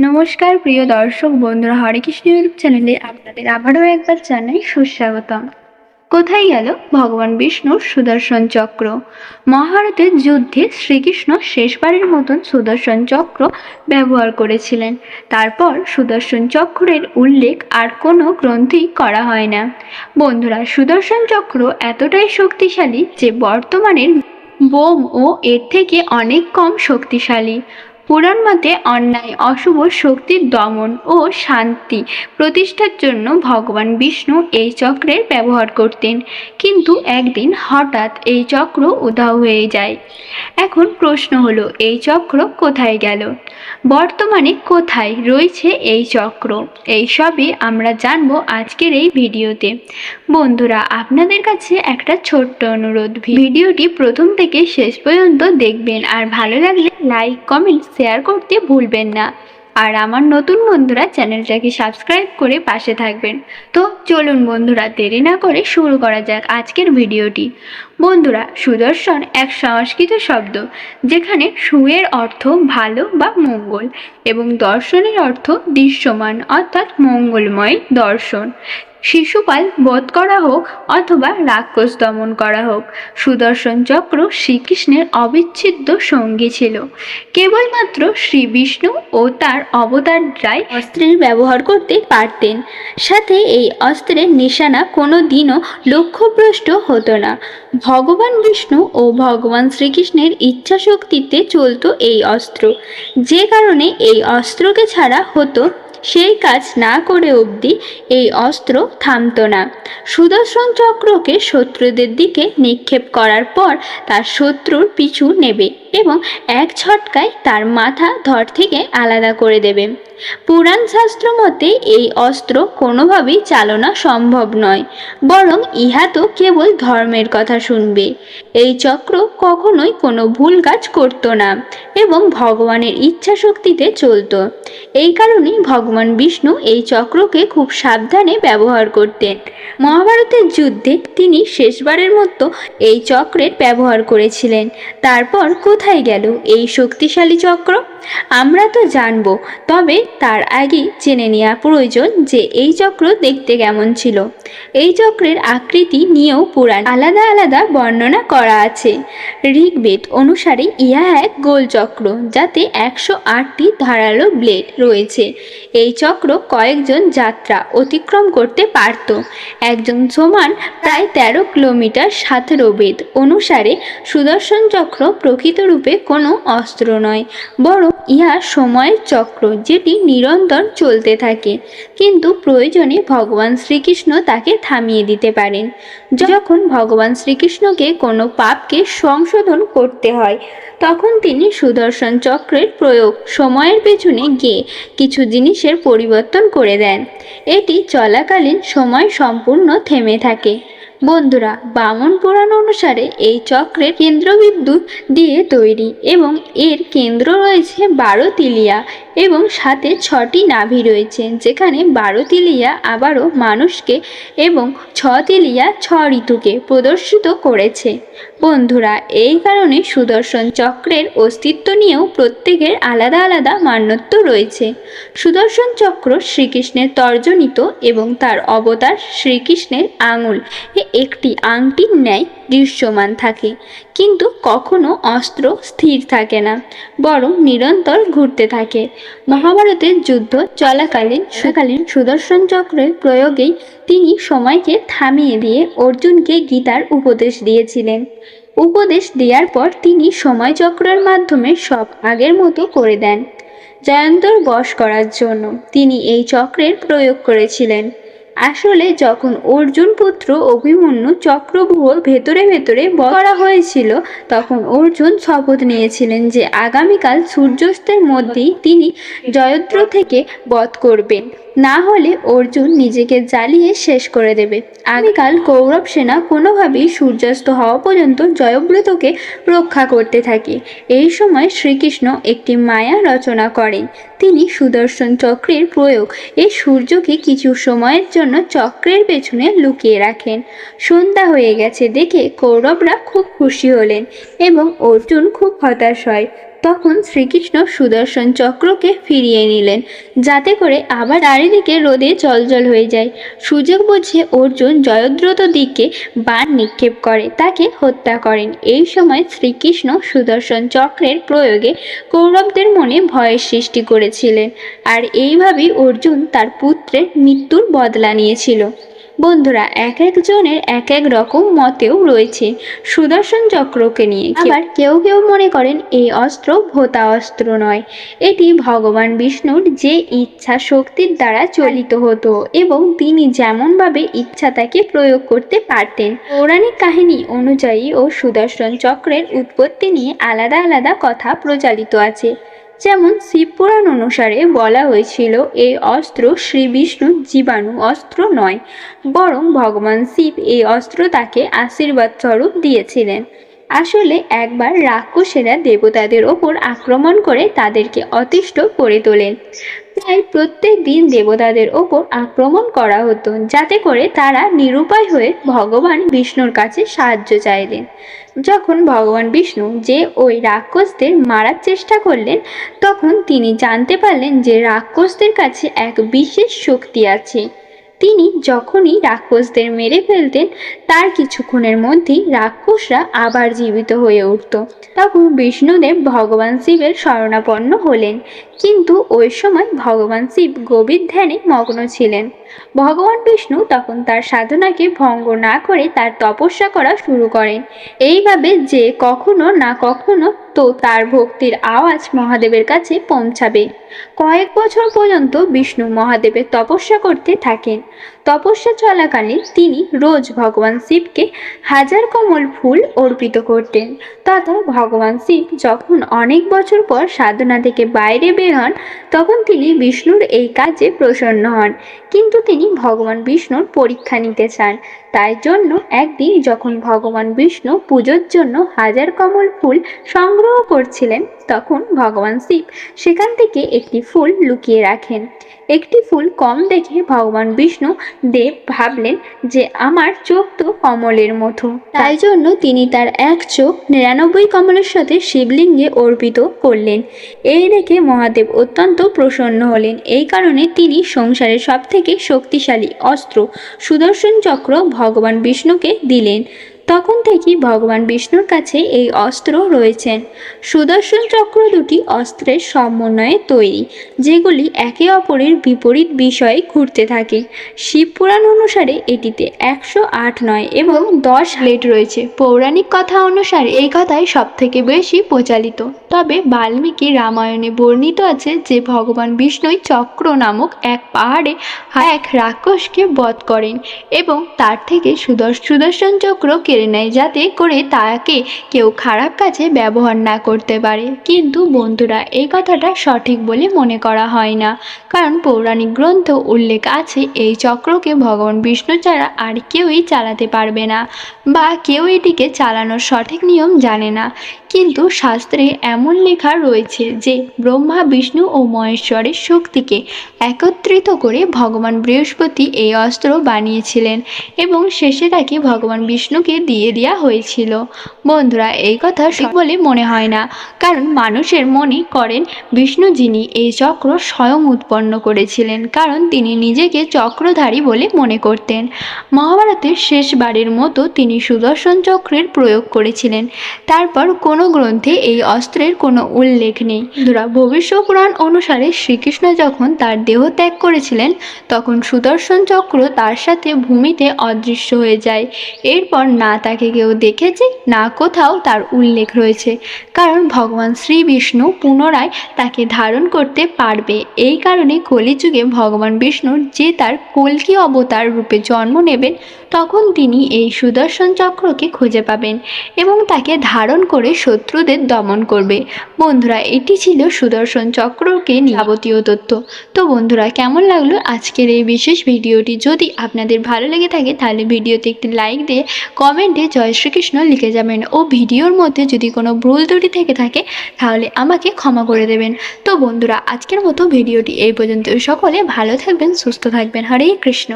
নমস্কার, প্রিয় দর্শক বন্ধুরা, হরে কৃষ্ণ ইউটিউব চ্যানেলে আপনাদের আবারও একবার জানাই সুস্বাগতম। কোথায় গেল ভগবান বিষ্ণুর সুদর্শন চক্র? মহাভারতের যুদ্ধে শ্রীকৃষ্ণ শেষবারের মতন সুদর্শন চক্র ব্যবহার করেছিলেন। তারপর সুদর্শন চক্রের উল্লেখ আর কোনো গ্রন্থেই করা হয় না। বন্ধুরা, সুদর্শন চক্র এতটাই শক্তিশালী যে বর্তমানের বোম ও এর থেকে অনেক কম শক্তিশালী। পুরাণ মতে অন্যায়, অশুভ শক্তির দমন ও শান্তি প্রতিষ্ঠার জন্য ভগবান বিষ্ণু এই চক্রের ব্যবহার করতেন। কিন্তু একদিন হঠাৎ এই চক্র উধাও হয়ে যায়। এখন প্রশ্ন হলো, এই চক্র কোথায় গেল? বর্তমানে কোথায় রয়েছে এই চক্র? এই সবই আমরা জানব আজকের এই ভিডিওতে। বন্ধুরা, আপনাদের কাছে একটা ছোট্ট অনুরোধ। ভিডিওটি প্রথম থেকে শেষ পর্যন্ত দেখবেন। আর ভালো লাগলে লাইক, কমেন্ট শেয়ার করতে ভুলবেন না। আর আমার নতুন বন্ধুরা চ্যানেলটাকে সাবস্ক্রাইব করে পাশে থাকবেন। তো চলুন বন্ধুরা, দেরি না করে শুরু করা যাক আজকের ভিডিওটি। বন্ধুরা, সুদর্শন এক সংস্কৃত শব্দ, যেখানে সুয়ের অর্থ ভালো বা মঙ্গল এবং দর্শনের অর্থ দৃশ্যমান, অর্থাৎ মঙ্গলময় দর্শন। শিশুপাল বধ করা হোক অথবা রাক্ষস দমন করা হোক। সুদর্শন চক্র শ্রীকৃষ্ণের অবিচ্ছেদ্য সঙ্গী ছিল। কেবলমাত্র শ্রী বিষ্ণু ও তার অবতাররাই অস্ত্রের ব্যবহার করতে পারতেন। সাথে এই অস্ত্রের নিশানা কোনো দিনও লক্ষ্যভ্রষ্ট হতো না। ভগবান বিষ্ণু ও ভগবান শ্রীকৃষ্ণের ইচ্ছা শক্তিতে চলতো এই অস্ত্র। যে কারণে এই অস্ত্রকে ছাড়া হতো সেই কাজ না করে অবধি এই অস্ত্র থামত না। সুদর্শন চক্রকে শত্রুদের দিকে নিক্ষেপ করার পর তার শত্রুর পিছু নেবে। এবং এক ছটকায় তার মাথা ধর থেকে আলাদা করে দেবে। পুরাণ শাস্ত্র মতে এই অস্ত্র কোনোভাবেই চালনা সম্ভব নয়, বরং ইহা তো কেবল ধর্মের কথা শুনবে। এই চক্র কখনোই কোনো ভুল কাজ করত না এবং ভগবানের ইচ্ছা শক্তিতে চলত। এই কারণেই ভগবান বিষ্ণু এই চক্রকে খুব সাবধানে ব্যবহার করতেন। মহাভারতের যুদ্ধে তিনি শেষবারের মতো এই চক্রের ব্যবহার করেছিলেন। তারপর কোথায় গেল এই শক্তিশালী চক্র? আমরা তো জানব, তবে তার আগে জেনে নেওয়া প্রয়োজন যে এই চক্র দেখতে কেমন ছিল। এই চক্রের আকৃতি নিয়েও পুরাণ আলাদা আলাদা বর্ণনা করা আছে। ঋগ্বেদ অনুসারে ইহা এক গোল চক্র, যাতে একশো আটটি ধারালো ব্লেড রয়েছে। এই চক্র কয়েকজন যাত্রা অতিক্রম করতে পারত। একজন সমান প্রায় তেরো কিলোমিটার সতেরো বেদ অনুসারে সুদর্শন চক্র প্রকৃতরূপে কোনো অস্ত্র নয়, বরং ইহা সময়ের চক্র যেটি নিরন্তর চলতে থাকে। কিন্তু প্রয়োজনে ভগবান শ্রীকৃষ্ণ তাকে থামিয়ে দিতে পারেন। যখন ভগবান শ্রীকৃষ্ণকে কোনো পাপকে সংশোধন করতে হয়, তখন তিনি সুদর্শন চক্রের প্রয়োগ সময়ের পেছনে গিয়ে কিছু জিনিসের পরিবর্তন করে দেন। এটি চলাকালীন সময় সম্পূর্ণ থেমে থাকে। বন্ধুরা, বামন পুরাণ অনুসারে এই চক্রের কেন্দ্রবিদ্যুৎ দিয়ে তৈরি এবং এর কেন্দ্র রয়েছে বারো তিলিয়া এবং সাথে ছটি নাভি রয়েছে, যেখানে বারো তিলিয়া আবারও মানুষকে এবং ছ তিলিয়া ছ ঋতুকে প্রদর্শিত করেছে। বন্ধুরা, এই কারণে সুদর্শন চক্রের অস্তিত্ব নিয়েও প্রত্যেকের আলাদা আলাদা মান্যত্ব রয়েছে। সুদর্শন চক্র শ্রীকৃষ্ণের তর্জনিত এবং তার অবতার শ্রীকৃষ্ণের আঙুল একটি আংটির ন্যায় দৃশ্যমান থাকে, কিন্তু কখনো অস্ত্র স্থির থাকে না, বরং নিরন্তর ঘুরতে থাকে। মহাভারতের যুদ্ধ চলাকালীন সকালীন সুদর্শন চক্রের প্রয়োগেই তিনি সময়কে থামিয়ে দিয়ে অর্জুনকে গীতার উপদেশ দিয়েছিলেন। উপদেশ দেওয়ার পর তিনি সময়চক্রের মাধ্যমে সব আগের মতো করে দেন। জয়ন্তর বশ করার জন্য তিনি এই চক্রের প্রয়োগ করেছিলেন। আসলে যখন অর্জুন পুত্র অভিমন্যু চক্রব্যূহ ভেতরে ভেতরে করা হয়েছিল, তখন অর্জুন শপথ নিয়েছিলেন যে আগামীকাল সূর্যাস্তের মধ্যেই তিনি জয়দ্র থেকে বধ করবেন। না হলে অর্জুন নিজেকে জ্বালিয়ে শেষ করে দেবে। আগামীকাল কৌরব সেনা কোনোভাবেই সূর্যাস্ত হওয়া পর্যন্ত জয়ব্রতকে রক্ষা করতে থাকে। এই সময় শ্রীকৃষ্ণ একটি মায়া রচনা করেন। তিনি সুদর্শন চক্রের প্রয়োগ এই সূর্যকে কিছু সময়ের জন্য চক্রের পেছনে লুকিয়ে রাখেন। সন্ধ্যা হয়ে গেছে দেখে কৌরবরা খুব খুশি হলেন এবং অর্জুন খুব হতাশ হয়। তখন শ্রীকৃষ্ণ সুদর্শন চক্রকে ফিরিয়ে নিলেন। যাতে করে আবার চারিদিকে রোদে জলজল হয়ে যায়। সুযোগ বুঝে অর্জুন জয়দ্রত দিকে বাণ নিক্ষেপ করে, তাকে হত্যা করেন। এই সময় শ্রীকৃষ্ণ সুদর্শন চক্রের প্রয়োগে কৌরবদের মনে ভয়ের সৃষ্টি করেছিলেন। আর এইভাবেই অর্জুন তার পুত্রের মৃত্যুর বদলা নিয়েছিল। বন্ধুরা, এক একজনের এক এক রকম মতেও রয়েছে। সুদর্শন চক্রকে নিয়ে আবার কেউ কেউ মনে করেন এই অস্ত্র ভোতা অস্ত্র নয়। এটি ভগবান বিষ্ণুর যে ইচ্ছা শক্তির দ্বারা চলিত হতো এবং তিনি যেমনভাবে ইচ্ছা তাকে প্রয়োগ করতে পারতেন, পৌরাণিক কাহিনী অনুযায়ী ও সুদর্শন চক্রের উৎপত্তি নিয়ে আলাদা আলাদা কথা প্রচালিত আছে। যেমন শিবপুরাণ অনুসারে বলা হয়েছিল, এই অস্ত্র শ্রী বিষ্ণুর জীবাণু অস্ত্র নয়, বরং ভগবান শিব এই অস্ত্র তাকে আশীর্বাদ স্বরূপ দিয়েছিলেন। আসলে একবার রাক্ষসেরা দেবতাদের ওপর আক্রমণ করে তাদেরকে অতিষ্ঠ করে তোলেন। তাই প্রত্যেক দিন দেবতাদের ওপর আক্রমণ করা হতো, যাতে করে তারা নিরুপায় হয়ে ভগবান বিষ্ণুর কাছে সাহায্য চাইলেন। যখন ভগবান বিষ্ণু যে ওই রাক্ষসদের মারার চেষ্টা করলেন, তখন তিনি জানতে পারলেন যে রাক্ষসদের কাছে এক বিশেষ শক্তি আছে। তিনি যখনই রাক্ষসদের মেরে ফেলতেন, তার কিছুক্ষণের মধ্যেই রাক্ষসরা আবার জীবিত হয়ে উঠত। তখন বিষ্ণুদেব ভগবান শিবের শরণাপন্ন হলেন। কিন্তু ওই সময় ভগবান শিব গভীর ধ্যানে মগ্ন ছিলেন। ভগবান বিষ্ণু তখন তার সাধনাকে ভঙ্গ না করে তার তপস্যা করা শুরু করেন। এইভাবে যে কখনো না কখনো তো তার ভক্তির আওয়াজ মহাদেবের কাছে পৌঁছাবে। কয়েক বছর পর্যন্ত বিষ্ণু মহাদেবের তপস্যা করতে থাকেন। তপস্যা চলাকালে তিনি রোজ ভগবান শিবকে হাজার কমল ফুল অর্পিত করতেন। তথা ভগবান শিব যখন অনেক বছর পর সাধনা থেকে বাইরে বের হন, তখন তিনি বিষ্ণুর এই কাজে প্রসন্ন হন। কিন্তু তিনি ভগবান বিষ্ণুর পরীক্ষা নিতে চান। তাই জন্য একদিন যখন ভগবান বিষ্ণু পুজোর জন্য হাজার কমল ফুল সংগ্রহ করছিলেন, তখন ভগবান শিব সেখান থেকে একটি ফুল লুকিয়ে রাখেন। একটি ফুল কম দেখে ভগবান বিষ্ণু দেব ভাবলেন যে আমার চোখ তো কমলের মতো। তাই জন্য তিনি তার এক চোখ নিরানব্বই কমলের সাথে শিবলিঙ্গে অর্পিত করলেন। এই দেখে মহাদেব অত্যন্ত প্রসন্ন হলেন। এই কারণে তিনি সংসারের সব থেকে শক্তিশালী অস্ত্র, সুদর্শন চক্র ভগবান বিষ্ণুকে দিলেন। তখন থেকেই ভগবান বিষ্ণুর কাছে এই অস্ত্র রয়েছেন সুদর্শন চক্র দুটি অস্ত্রের সমন্বয়ে তৈরি, যেগুলি একে অপরের বিপরীত বিষয়ে ঘুরতে থাকে। শিবপুরাণ অনুসারে এটিতে একশো আট নয় এবং দশ ব্লেড রয়েছে। পৌরাণিক কথা অনুসারে এই কথাই সব থেকে বেশি প্রচালিত। তবে বাল্মীকি রামায়ণে বর্ণিত আছে যে, ভগবান বিষ্ণুই চক্র নামক এক পাহাড়ে এক রাক্ষসকে বধ করেন এবং তার থেকে সুদর্শ সুদর্শন চক্র কেড়ে নেয় যাতে করে তাকে কেউ খারাপ কাজে ব্যবহার না করতে পারে। কিন্তু বন্ধুরা, এই কথাটা সঠিক বলে মনে করা হয় না। কারণ পৌরাণিক গ্রন্থ উল্লেখ আছে, এই চক্রকে ভগবান বিষ্ণু ছাড়া আর কেউই চালাতে পারবে না বা কেউ এটিকে চালানোর সঠিক নিয়ম জানে না। কিন্তু শাস্ত্রে এমন লেখা রয়েছে যে ব্রহ্মা, বিষ্ণু ও মহেশ্বরের শক্তিকে একত্রিত করে ভগবান বৃহস্পতি এই অস্ত্র বানিয়েছিলেন এবং শেষে তাকে ভগবান বিষ্ণুকে দিয়ে দেওয়া হয়েছিল। বন্ধুরা, এই কথা ঠিক বলে মনে হয় না, কারণ মানুষের মনে করেন বিষ্ণু যিনি এই চক্র স্বয়ং উৎপন্ন করেছিলেন, কারণ তিনি নিজেকে চক্রধারী বলে মনে করতেন। মহাভারতের শেষবারের মতো তিনি সুদর্শন চক্রের প্রয়োগ করেছিলেন। তারপর কোনো গ্রন্থে এই অস্ত্রের কোনো উল্লেখ নেই। বন্ধুরা ভবিষ্য পুরাণ অনুসারে শ্রীকৃষ্ণ যখন তার দেহ ত্যাগ করেছিলেন, তখন সুদর্শন চক্র তার সাথে ভূমিতে অদৃশ্য হয়ে যায়। এরপর না তাকে কেউ দেখেছে, না কোথাও তার উল্লেখ রয়েছে। কারণ ভগবান শ্রী বিষ্ণু পুনরায় তাকে ধারণ করতে পারবে। এই কারণে কলিযুগে ভগবান বিষ্ণুর যে তার কলকি অবতার রূপে জন্ম নেবেন, তখন তিনি এই সুদর্শন চক্রকে খুঁজে পাবেন এবং তাকে ধারণ করে শত্রুদের দমন করবে। বন্ধুরা, এটি ছিল সুদর্শন চক্রকে যাবতীয় তথ্য। তো বন্ধুরা, কেমন লাগল আজকের এই বিশেষ ভিডিওটি? যদি আপনাদের ভালো লেগে থাকে, তাহলে ভিডিওতে একটি লাইক দিয়ে কমেন্টে জয় শ্রীকৃষ্ণ লিখে যাবেন। ও ভিডিওর মধ্যে যদি কোনো ভুল ত্রুটি থেকে থাকে, তাহলে আমাকে ক্ষমা করে দেবেন। তো বন্ধুরা, আজকের মতো ভিডিওটি এই পর্যন্ত। সকলে ভালো থাকবেন, সুস্থ থাকবেন। হরে কৃষ্ণ।